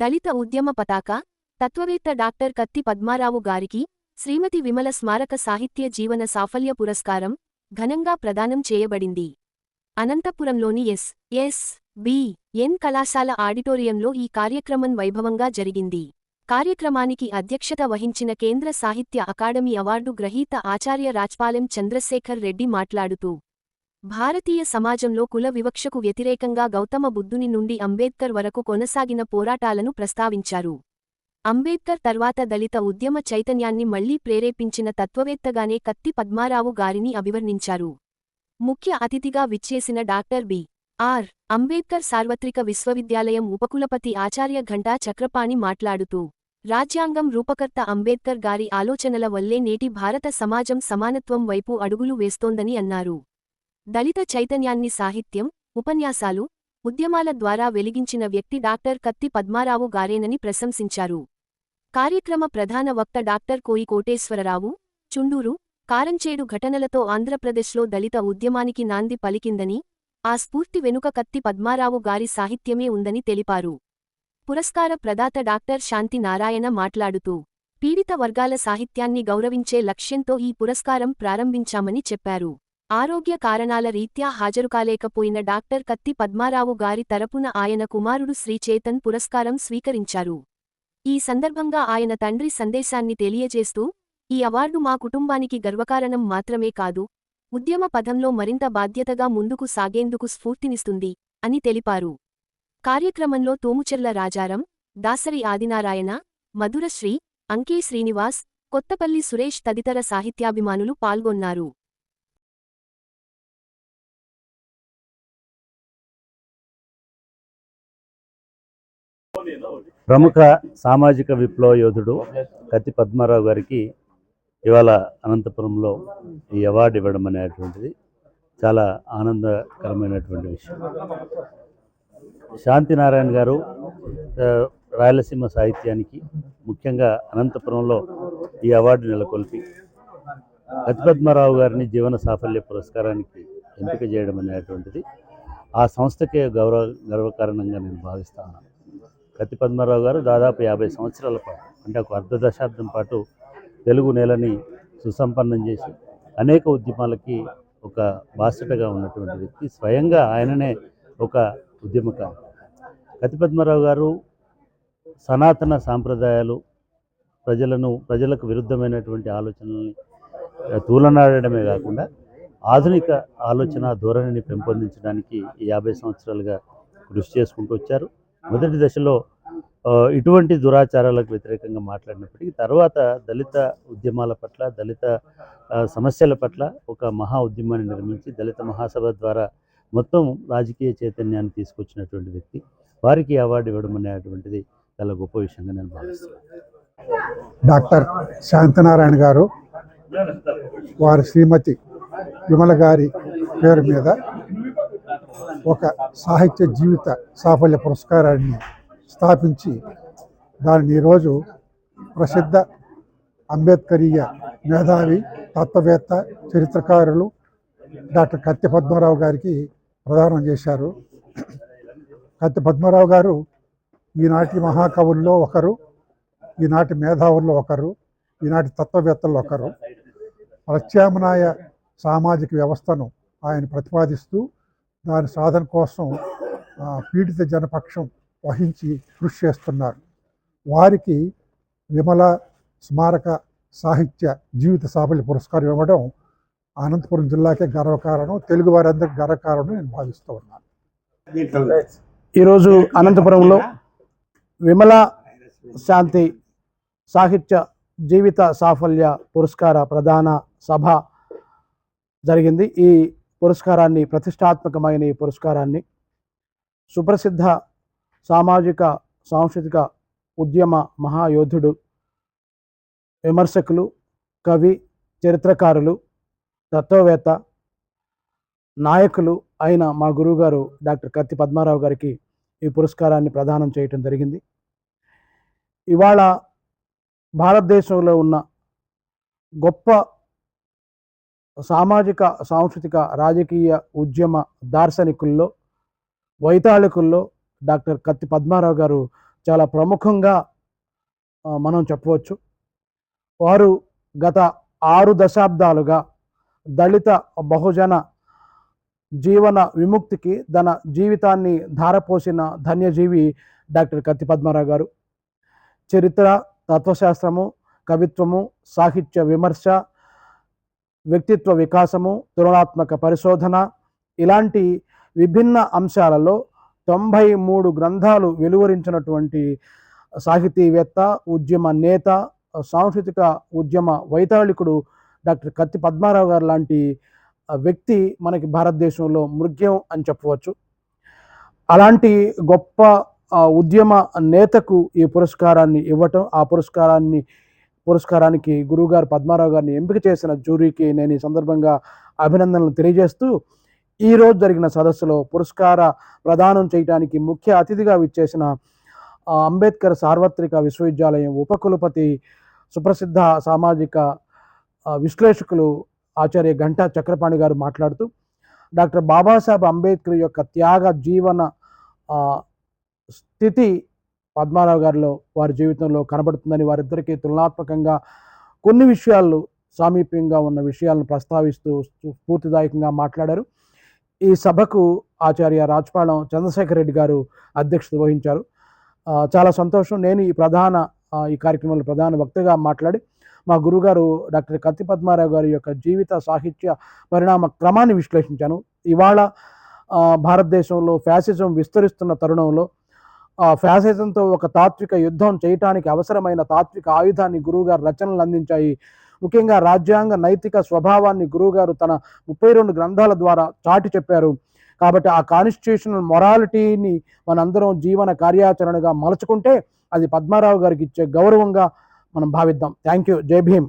దళిత ఉద్యమ పతాక తత్వవేత్త డాక్టర్ కత్తి పద్మారావు గారికి శ్రీమతి విమల స్మారక సాహిత్య జీవన సాఫల్య పురస్కారం ఘనంగా ప్రదానం చేయబడింది. అనంతపురంలోని ఎస్ ఎస్ బి ఎన్ కళాశాల ఆడిటోరియంలో ఈ కార్యక్రమం వైభవంగా జరిగింది. కార్యక్రమానికి అధ్యక్షత వహించిన కేంద్ర సాహిత్య అకాడమీ అవార్డు గ్రహీత ఆచార్య రాజ్పాలెం చంద్రశేఖర్ రెడ్డి మాట్లాడుతూ భారతీయ సమాజంలో కుల వివక్షకు వ్యతిరేకంగా గౌతమ బుద్ధుని నుండి అంబేద్కర్ వరకు కొనసాగిన పోరాటాలను ప్రస్తావించారు. అంబేద్కర్ తర్వాత దళిత ఉద్యమ చైతన్యాన్ని మళ్ళీ ప్రేరేపించిన తత్వవేత్తగానే కత్తి పద్మారావు గారిని అభివర్ణించారు. ముఖ్య అతిథిగా విచ్చేసిన డాక్టర్ బి. ఆర్. అంబేద్కర్ సార్వత్రిక విశ్వవిద్యాలయం ఉపకులపతి ఆచార్య ఘంటా చక్రపాణి మాట్లాడుతూ రాజ్యాంగం రూపకర్త అంబేద్కర్ గారి ఆలోచనల వల్లే నేటి భారత సమాజం సమానత్వం వైపు అడుగులు వేస్తోందని అన్నారు. దళిత చైతన్యాన్ని సాహిత్యం ఉపన్యాసాలు ఉద్యమాల ద్వారా వెలిగించిన వ్యక్తి డాక్టర్ కత్తి పద్మారావు గారేనని ప్రశంసించారు. కార్యక్రమ ప్రధాన వక్త డాక్టర్ కోయి కోటేశ్వరరావు చుండూరు కారంచేడు ఘటనలతో ఆంధ్రప్రదేశ్లో దళిత ఉద్యమానికి నాంది పలికిందని ఆ స్ఫూర్తి వెనుక కత్తి పద్మారావు గారి సాహిత్యమే ఉందని తెలిపారు. పురస్కార ప్రదాత డాక్టర్ శాంతి నారాయణ మాట్లాడుతూ పీడిత వర్గాల సాహిత్యాన్ని గౌరవించే లక్ష్యంతో ఈ పురస్కారం ప్రారంభించామని చెప్పారు. ఆరోగ్య కారణాల రీత్యా హాజరుకాలేకపోయిన డాక్టర్ కత్తి పద్మారావు గారి తరపున ఆయన కుమారుడు శ్రీచేతన్ పురస్కారం స్వీకరించారు. ఈ సందర్భంగా ఆయన తండ్రి సందేశాన్ని తెలియజేస్తూ ఈ అవార్డు మా కుటుంబానికి గర్వకారణం మాత్రమే కాదు ఉద్యమ పథంలో మరింత బాధ్యతగా ముందుకు సాగేందుకు స్ఫూర్తినిస్తుంది అని తెలిపారు. కార్యక్రమంలో తోముచెర్ల రాజారం దాసరి ఆదినారాయణ మధురశ్రీ అంకే శ్రీనివాస్ కొత్తపల్లి సురేష్ తదితర సాహిత్యాభిమానులు పాల్గొన్నారు. ప్రముఖ సామాజిక విప్లవ యోధుడు కత్తి పద్మారావు గారికి ఇవాళ అనంతపురంలో ఈ అవార్డు ఇవ్వడం అనేటువంటిది చాలా ఆనందకరమైనటువంటి విషయం. శాంతినారాయణ గారు రాయలసీమ సాహిత్యానికి ముఖ్యంగా అనంతపురంలో ఈ అవార్డు నెలకొల్పి కత్తి పద్మారావు గారిని జీవన సాఫల్య పురస్కారానికి ఎంపిక చేయడం అనేటువంటిది ఆ సంస్థకే గౌరవ గర్వకారణంగా నేను భావిస్తాను. కత్తి పద్మారావు గారు దాదాపు యాభై సంవత్సరాల పాటు అంటే ఒక అర్ధ దశాబ్దం పాటు తెలుగు నేలని సుసంపన్నం చేసి అనేక ఉద్యమాలకి ఒక బాసటగా ఉన్నటువంటి వ్యక్తి. స్వయంగా ఆయననే ఒక ఉద్యమకారు కత్తి పద్మారావు గారు సనాతన సాంప్రదాయాలు ప్రజలను ప్రజలకు విరుద్ధమైనటువంటి ఆలోచనల్ని తూలనాడమే కాకుండా ఆధునిక ఆలోచన ధోరణిని పెంపొందించడానికి యాభై సంవత్సరాలుగా కృషి చేసుకుంటూ వచ్చారు. మొదటి దశలో ఇటువంటి దురాచారాలకు వ్యతిరేకంగా మాట్లాడినప్పటికీ తర్వాత దళిత ఉద్యమాల పట్ల దళిత సమస్యల పట్ల ఒక మహా ఉద్యమాన్ని నిర్మించి దళిత మహాసభ ద్వారా మొత్తం రాజకీయ చైతన్యాన్ని తీసుకొచ్చినటువంటి వ్యక్తి వారికి అవార్డు ఇవ్వడం అనేటువంటిది చాలా గొప్ప విషయంగా నేను భావిస్తున్నాను. డాక్టర్ శాంతనారాయణ గారు వారి శ్రీమతి విమల గారి పేరు మీద ఒక సాహిత్య జీవిత సాఫల్య పురస్కారాన్ని స్థాపించి దానిని ఈరోజు ప్రసిద్ధ అంబేద్కరీయ మేధావి తత్వవేత్త చరిత్రకారులు డాక్టర్ కత్తి పద్మారావు గారికి ప్రదానం చేశారు. కత్తి పద్మారావు గారు ఈనాటి మహాకవుల్లో ఒకరు ఈనాటి మేధావుల్లో ఒకరు ఈనాటి తత్వవేత్తల్లో ఒకరు. ప్రత్యామ్నాయ సామాజిక వ్యవస్థను ఆయన ప్రతిపాదిస్తూ దాని సాధన కోసం పీడిత జనపక్షం వహించి కృషి చేస్తున్నారు. వారికి విమల స్మారక సాహిత్య జీవిత సాఫల్య పురస్కారం ఇవ్వడం అనంతపురం జిల్లాకే గర్వకారణం తెలుగు వారందరికీ గర్వకారణం నేను భావిస్తూ ఉన్నాను. ఈరోజు అనంతపురంలో విమల శాంతి సాహిత్య జీవిత సాఫల్య పురస్కార ప్రధాన సభ జరిగింది. ఈ పురస్కారాన్ని ప్రతిష్టాత్మకమైన ఈ పురస్కారాన్ని సుప్రసిద్ధ సామాజిక సాంస్కృతిక ఉద్యమ మహాయోధుడు విమర్శకులు కవి చరిత్రకారులు తత్వవేత్త నాయకులు అయిన మా గురువుగారు డాక్టర్ కత్తి పద్మారావు గారికి ఈ పురస్కారాన్ని ప్రదానం చేయటం జరిగింది. ఇవాళ భారతదేశంలో ఉన్న గొప్ప సామాజిక సాంస్కృతిక రాజకీయ ఉద్యమ దార్శనికుల్లో వైతాళికుల్లో డాక్టర్ కత్తి పద్మారావు గారు చాలా ప్రముఖంగా మనం చెప్పవచ్చు. వారు గత ఆరు దశాబ్దాలుగా దళిత బహుజన జీవన విముక్తికి తన జీవితాన్ని ధారపోసిన ధన్యజీవి డాక్టర్ కత్తి పద్మారావు గారు. చరిత్ర తత్వశాస్త్రము కవిత్వము సాహిత్య విమర్శ వ్యక్తిత్వ వికాసము తులనాత్మక పరిశోధన ఇలాంటి విభిన్న అంశాలలో తొంభై మూడు గ్రంథాలు వెలువరించినటువంటి సాహితీవేత్త ఉద్యమ నేత సాంస్కృతిక ఉద్యమ వైతాళికుడు డాక్టర్ కత్తి పద్మారావు గారు లాంటి వ్యక్తి మనకి భారతదేశంలో మృగ్యం అని చెప్పవచ్చు. అలాంటి గొప్ప ఉద్యమ నేతకు ఈ పురస్కారాన్ని ఇవ్వటం ఆ పురస్కారాన్ని పురస్కారానికి గురువుగారు పద్మారావు గారిని ఎంపిక చేసిన జ్యూరీకి నేను ఈ సందర్భంగా అభినందనలు తెలియజేస్తూ ఈరోజు జరిగిన సదస్సులో పురస్కార ప్రదానం చేయడానికి ముఖ్య అతిథిగా విచ్చేసిన అంబేద్కర్ సార్వత్రిక విశ్వవిద్యాలయం ఉపకులపతి సుప్రసిద్ధ సామాజిక విశ్లేషకులు ఆచార్య గంటా చక్రపాణి గారు మాట్లాడుతూ డాక్టర్ బాబాసాహెబ్ అంబేద్కర్ యొక్క త్యాగ జీవన స్థితి పద్మారావు గారిలో వారి జీవితంలో కనబడుతుందని వారిద్దరికీ తులనాత్మకంగా కొన్ని విషయాలు సామీప్యంగా ఉన్న విషయాలను ప్రస్తావిస్తూ స్ఫూర్తిదాయకంగా మాట్లాడారు. ఈ సభకు ఆచార్య రాజపాళెం చంద్రశేఖర్ రెడ్డి గారు అధ్యక్షత వహించారు. చాలా సంతోషం. నేను ఈ ప్రధాన ఈ కార్యక్రమంలో ప్రధాన వక్తగా మాట్లాడి మా గురుగారు డాక్టర్ కత్తి పద్మారావు గారి యొక్క జీవిత సాహిత్య పరిణామ క్రమాన్ని విశ్లేషించాను. ఇవాళ భారతదేశంలో ఫ్యాసిజం విస్తరిస్తున్న తరుణంలో ఫ్యాసిజంతో ఒక తాత్విక యుద్ధం చేయటానికి అవసరమైన తాత్విక ఆయుధాన్ని గురువుగారు రచనలు అందించాయి. ముఖ్యంగా రాజ్యాంగ నైతిక స్వభావాన్ని గురువుగారు తన ముప్పై రెండు గ్రంథాల ద్వారా చాటి చెప్పారు. కాబట్టి ఆ కాన్స్టిట్యూషనల్ మొరాలిటీని మనందరం జీవన కార్యాచరణగా మలుచుకుంటే అది పద్మారావు గారికి ఇచ్చే గౌరవంగా మనం భావిద్దాం. Thank you. జై భీమ్.